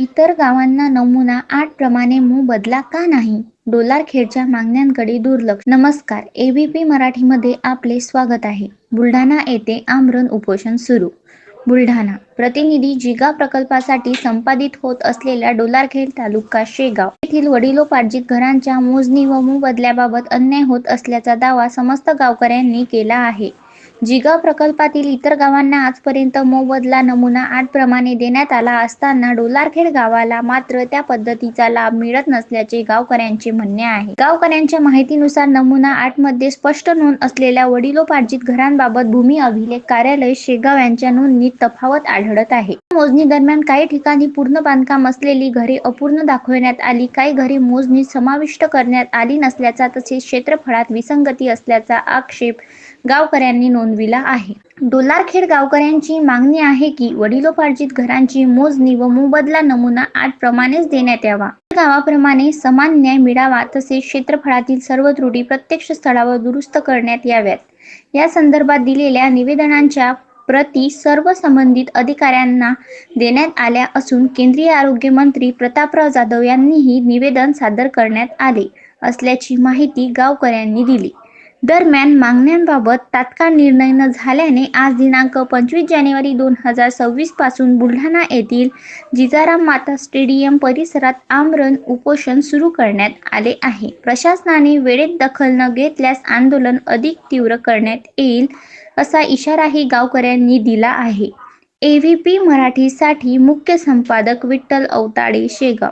इतर गावांना नमुना आठ प्रमाणे मोबदला का नाही? डोलारखेडच्या मागण्यांकडे दुर्लक्ष. नमस्कार. एबीपी मराठीमध्ये आपले स्वागत आहे. बुलढाणा येथे आमरण उपोषण सुरू. बुलढाणा. प्रतिनिधी जिगा प्रकल्पासाठी संपादित होत असलेल्या डोलारखेड तालुका शेगाव येथील वडिलोपार्जित घरांच्या मोजणी व मोबदल्याबाबत अन्याय होत असल्याचा दावा समस्त गावकऱ्यांनी केला आहे. जिगाव प्रकल्पातील इतर गावांना आजपर्यंत मोबदला नमुना आठ प्रमाणे देण्यात आला असताना डोलारखेड गावाला मात्र त्या पद्धतीचा लाभ मिळत नसल्याचे गावकऱ्यांचे म्हणणे आहे. गावकऱ्यांच्या माहितीनुसार नमुना आठमध्ये स्पष्ट नोंद असलेल्या वडिलोपार्जित घरांबाबत भूमी अभिलेख कार्यालय शेगाव यांच्या नोंदणीत तफावत आढळत आहे. मोजणी दरम्यान काही ठिकाणी पूर्ण बांधकाम असलेली घरे अपूर्ण दाखवण्यात आली काही घरे मोजणीत समाविष्ट करण्यात आली नसल्याचा तसेच क्षेत्रफळात विसंगती असल्याचा आक्षेप गावकऱ्यांनी नोंदविला आहे. डोलारखेड गावकऱ्यांची मागणी आहे की वडिलोपार्जित घरांची मोजणी व मोबदला नमुना आठ प्रमाणेच देण्यात यावा. गावाप्रमाणे समान न्याय मिळावा तसेच क्षेत्रफळातील सर्व त्रुटी प्रत्यक्ष स्थळावर दुरुस्त करण्यात याव्यात. या संदर्भात दिलेल्या निवेदनांच्या प्रती सर्व संबंधित अधिकाऱ्यांना देण्यात आल्या असून केंद्रीय आरोग्य मंत्री प्रतापराव जाधव यांनीही निवेदन सादर करण्यात आले असल्याची माहिती गावकऱ्यांनी दिली. दरम्यान मागण्यांबाबत तात्काळ निर्णय न झाल्याने आज दिनांक पंचवीस जानेवारी दोन हजार सव्वीसपासून बुलढाणा येथील जिजाराम माता स्टेडियम परिसरात आमरण उपोषण सुरू करण्यात आले आहे. प्रशासनाने वेळेत दखल न घेतल्यास आंदोलन अधिक तीव्र करण्यात येईल असा इशाराही गावकऱ्यांनी दिला आहे. ए व्ही पी मराठीसाठी मुख्य संपादक विठ्ठल अवताडे शेगाव